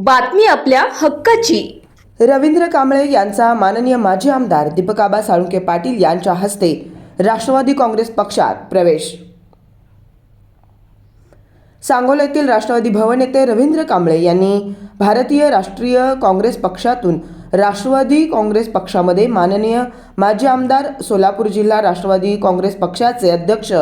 बातमी आपल्या हक्काची. रवींद्र कांबळे यांचा माननीय माजी आमदार दीपकाबा साळुंके पाटील यांच्या हस्ते राष्ट्रवादी काँग्रेस पक्षात प्रवेश. सांगोल्यातील राष्ट्रवादी भवन येथे रवींद्र कांबळे यांनी भारतीय राष्ट्रीय काँग्रेस पक्षातून राष्ट्रवादी काँग्रेस पक्षामध्ये माननीय माजी आमदार सोलापूर जिल्हा राष्ट्रवादी काँग्रेस पक्षाचे अध्यक्ष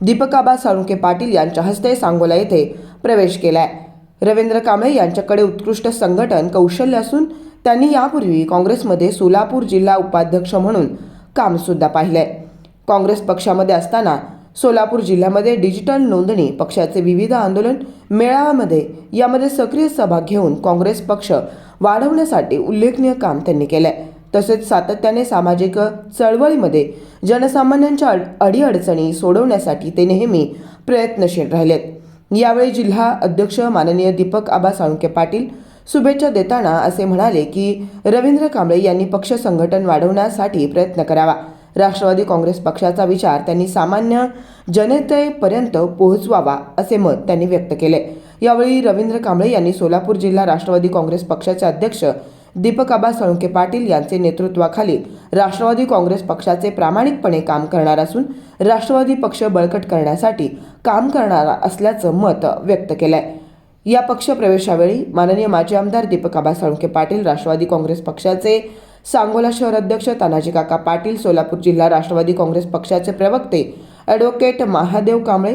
दीपकाबा साळुंके पाटील यांच्या हस्ते सांगोला येथे प्रवेश केला आहे रवींद्र कांबळे यांच्याकडे उत्कृष्ट संघटन कौशल्य असून त्यांनी यापूर्वी काँग्रेसमध्ये सोलापूर जिल्हा उपाध्यक्ष म्हणून कामसुद्धा पाहिलंय. काँग्रेस पक्षामध्ये असताना सोलापूर जिल्ह्यामध्ये डिजिटल नोंदणी पक्षाचे विविध आंदोलन मेळाव्यामध्ये यामध्ये सक्रिय सहभाग घेऊन काँग्रेस पक्ष वाढवण्यासाठी उल्लेखनीय काम त्यांनी केलंय. तसेच सातत्याने सामाजिक चळवळीमध्ये जनसामान्यांच्या अड- अडीअडचणी सोडवण्यासाठी ते नेहमी प्रयत्नशील राहिलेत. यावेळी जिल्हा अध्यक्ष माननीय दीपक आबा साळुंके पाटील शुभेच्छा देताना असे म्हणाले की रवींद्र कांबळे यांनी पक्ष संघटन वाढवण्यासाठी प्रयत्न करावा. राष्ट्रवादी काँग्रेस पक्षाचा विचार त्यांनी सामान्य जनतेपर्यंत पोहोचवावा असे मत त्यांनी व्यक्त केले. यावेळी रवींद्र कांबळे यांनी सोलापूर जिल्हा राष्ट्रवादी काँग्रेस पक्षाचे अध्यक्ष दीपक आबा साळुंके पाटील यांचे नेतृत्वाखाली राष्ट्रवादी काँग्रेस पक्षाचे प्रामाणिकपणे काम करणार असून राष्ट्रवादी पक्ष बळकट करण्यासाठी काम करणार असल्याचं मत व्यक्त केलंय. या पक्ष प्रवेशावेळी माननीय माजी आमदार दीपक आबा साळुंके पाटील राष्ट्रवादी काँग्रेस पक्षाचे सांगोला शहर अध्यक्ष तानाजी काका पाटील सोलापूर जिल्हा राष्ट्रवादी काँग्रेस पक्षाचे प्रवक्ते ॲडव्होकेट महादेव कांबळे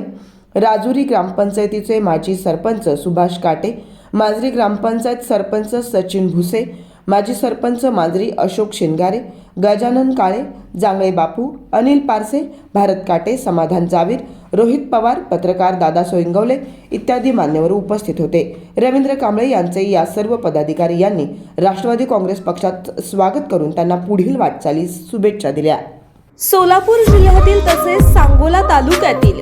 राजुरी ग्रामपंचायतीचे माजी सरपंच सुभाष काटे माजरी ग्रामपंचायत सरपंच सचिन भुसे माजी सरपंच माजरी अशोक शिंगारे गजानन काळे जांगळे बापू अनिल पारसे भारत काटे समाधान जावीर रोहित पवार पत्रकार दादा सोयंगवले इत्यादी मान्यवर उपस्थित होते. रवींद्र कांबळे यांचे या सर्व पदाधिकारी यांनी राष्ट्रवादी काँग्रेस पक्षात स्वागत करून त्यांना पुढील वाटचालीस शुभेच्छा दिल्या. सोलापूर जिल्ह्यातील तसेच सांगोला तालुक्यातील